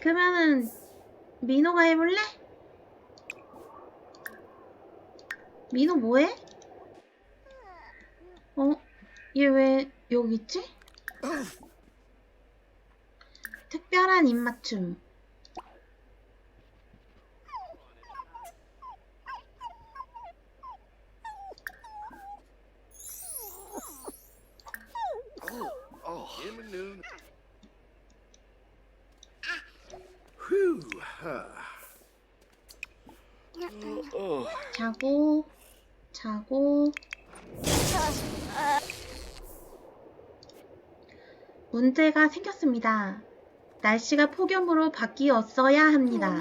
그러면은 민호가 해볼래? 민호 뭐해? 어? 얘 왜 여기 있지? 특별한 입맞춤. 자고 자고 문제가 생겼습니다. 날씨가 폭염으로 바뀌었어야 합니다.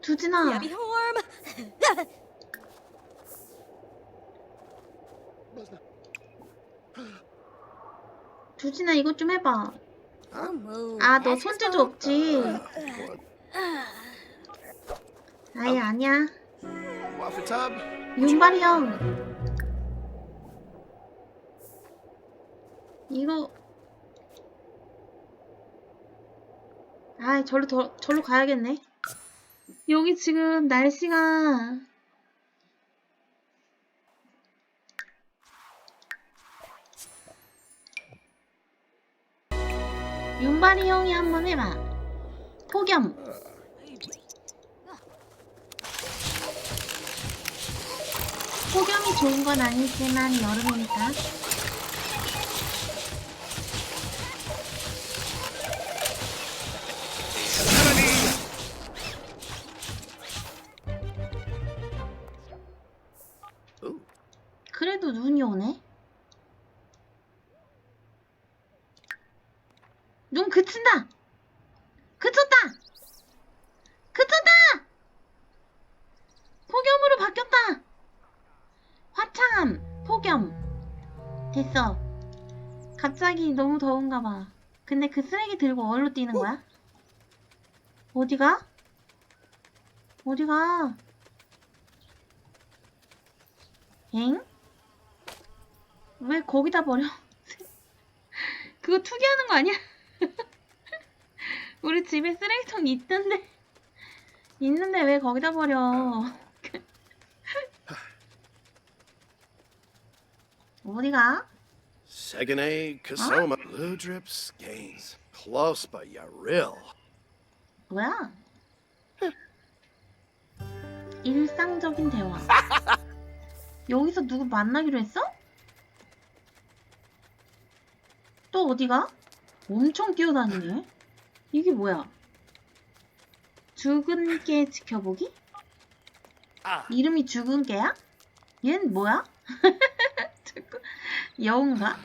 두진아, 두진아 이것 좀 해봐. 아, 너 손재주 없지? What? 아예 아니야. 윤발이 형. 이거. 아, 절로 더, 절로 가야겠네. 여기 지금 날씨가 윤발이 형이 한번 해봐. 폭염. 폭염이 좋은 건 아니지만 여름이니까. 그래도 눈이 오네. 눈 그친다. 그쳤다. 그쳤다. 폭염으로 바뀌었다. 화창함, 폭염. 됐어. 갑자기 너무 더운가 봐. 근데 그 쓰레기 들고 어디로 뛰는 거야? 어디가? 어디가? 엥? 왜 거기다 버려? 그거 투기하는 거 아니야? 우리 집에 쓰레기통 있던데 있는데 왜 거기다 버려? 어디가? Saguenay, Kasoma, Blue Drip, Skeins. Close, but real. 뭐야? 일상적인 대화. 여기서 누구 만나기로 했어? 또 어디가? 엄청 뛰어다니네. 이게 뭐야? 죽은 개 지켜보기? Ah. 이름이 죽은 개야? 얜 뭐야? 자꾸 여운가?